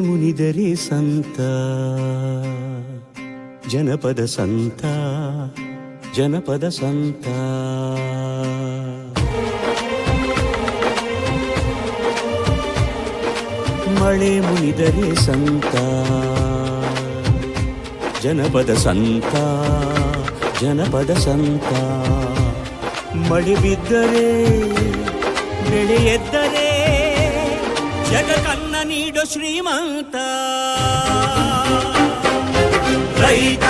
ಮುನಿದರೆ ಸಂತ, ಜನಪದ ಸಂತ ಜನಪದ ಸಂತ. ಮಳೆ ಮುನಿದರೆ ಸಂತ, ಜನಪದ ಸಂತ ಜನಪದ ಸಂತ. ಮಳೆ ಬಿದ್ದರೆ ಬೆಳೆ ಎದ್ದರೆ ನೀಡೋ ಶ್ರೀಮಂತ. ರೈತ.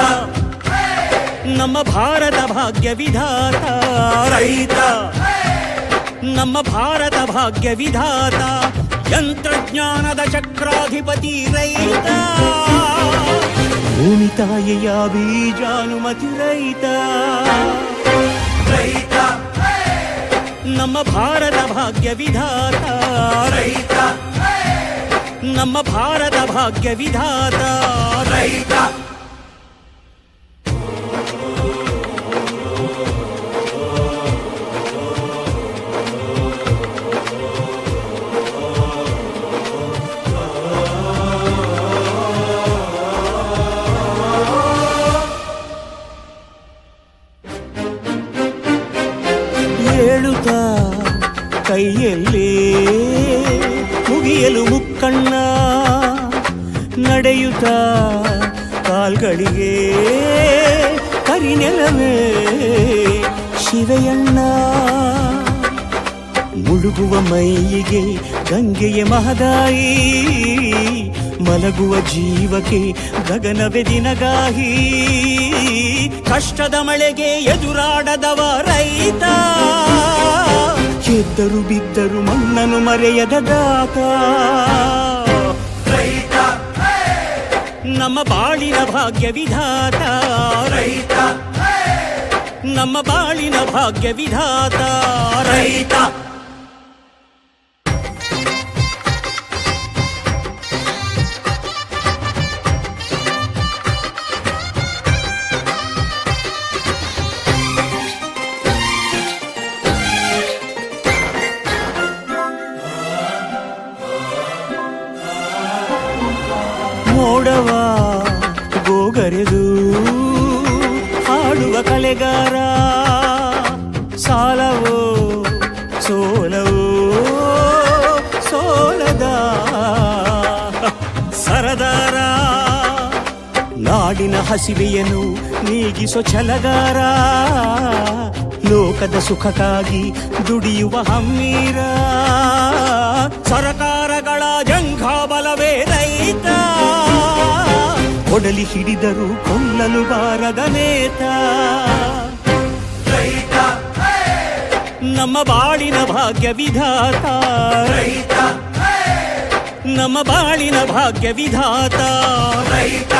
ನಮ್ಮ ಭಾರತ ಭಾಗ್ಯ ವಿಧಾತ. ರೈತ. ನಮ್ಮ ಭಾರತ ಭಾಗ್ಯ ವಿಧಾತ. ಯಂತ್ರಜ್ಞಾನದ ಚಕ್ರಾಧಿಪತಿ ರೈತ. ಭೂಮಿ ತಾಯಿಯ ಬೀಜಾನುಮತಿ ರೈತ. ರೈತ. ನಮ್ಮ ಭಾರತ ಭಾಗ್ಯ ವಿಧಾತ. ರೈತ. ನಮ್ಮ ಭಾರತ ಭಾಗ್ಯ ವಿಧಾತ. ರೈತ. ಕೈಯಲ್ಲೇ ಕೈಯಲ್ಲಿ ಮುಗಿಯಲು ಮುಕ್ಕಣ್ಣ. ನಡೆಯುತ್ತ ಕಾಲ್ಗಳಿಗೆ ಕರಿನೆಲವೇ ಶಿವೆಯಣ್ಣ, ಮುಳುಗುವ ಮೈಯಿಗೆ ಗಂಗೆಯ ಮಹದಾಯಿ. ಮಲಗುವ ಜೀವಕ್ಕೆ ಗಗನವೇ ದಿನಗಾಹಿ. ಕಷ್ಟದ ಮಳೆಗೆ ಎದುರಾಡದವ ರೈತ. ಎದ್ದರು ಬಿದ್ದರು ಮಣ್ಣನು ಮರೆಯದ ದಾತ. ರೈತ. ನಮ್ಮ ಬಾಳಿನ ಭಾಗ್ಯ ವಿಧಾತ. ರೈತ. ನಮ್ಮ ಬಾಳಿನ ಭಾಗ್ಯ ವಿಧಾತ. ರೈತ. ಮೋಡವ ಗೋಗರೆದು ಹಾಡುವ ಕಲೆಗಾರ. ಸಾಲವೋ, ಸೋಲವೋ, ಸೋಲದ ಸರದಾರ. ನಾಡಿನ ಹಸಿವೆಯನ್ನು ನೀಗಿಸೋ ಛಲಗಾರ. ಲೋಕದ ಸುಖಕ್ಕಾಗಿ ದುಡಿಯುವ ಹಮ್ಮೀರ. ಸರಕಾರಗಳ ಜಂಘಾಬಲವೇ ಕೊಡಲಿ ಹಿಡಿದರು ಕೊಲ್ಲಲು ಬಾರದ ನೇತ. ರೈತ ನಮ್ಮ ಬಾಳಿನ ಭಾಗ್ಯ ವಿಧಾತ. ರೈತ ನಮ್ಮ ಬಾಳಿನ ಭಾಗ್ಯ ವಿಧಾತ. ರೈತ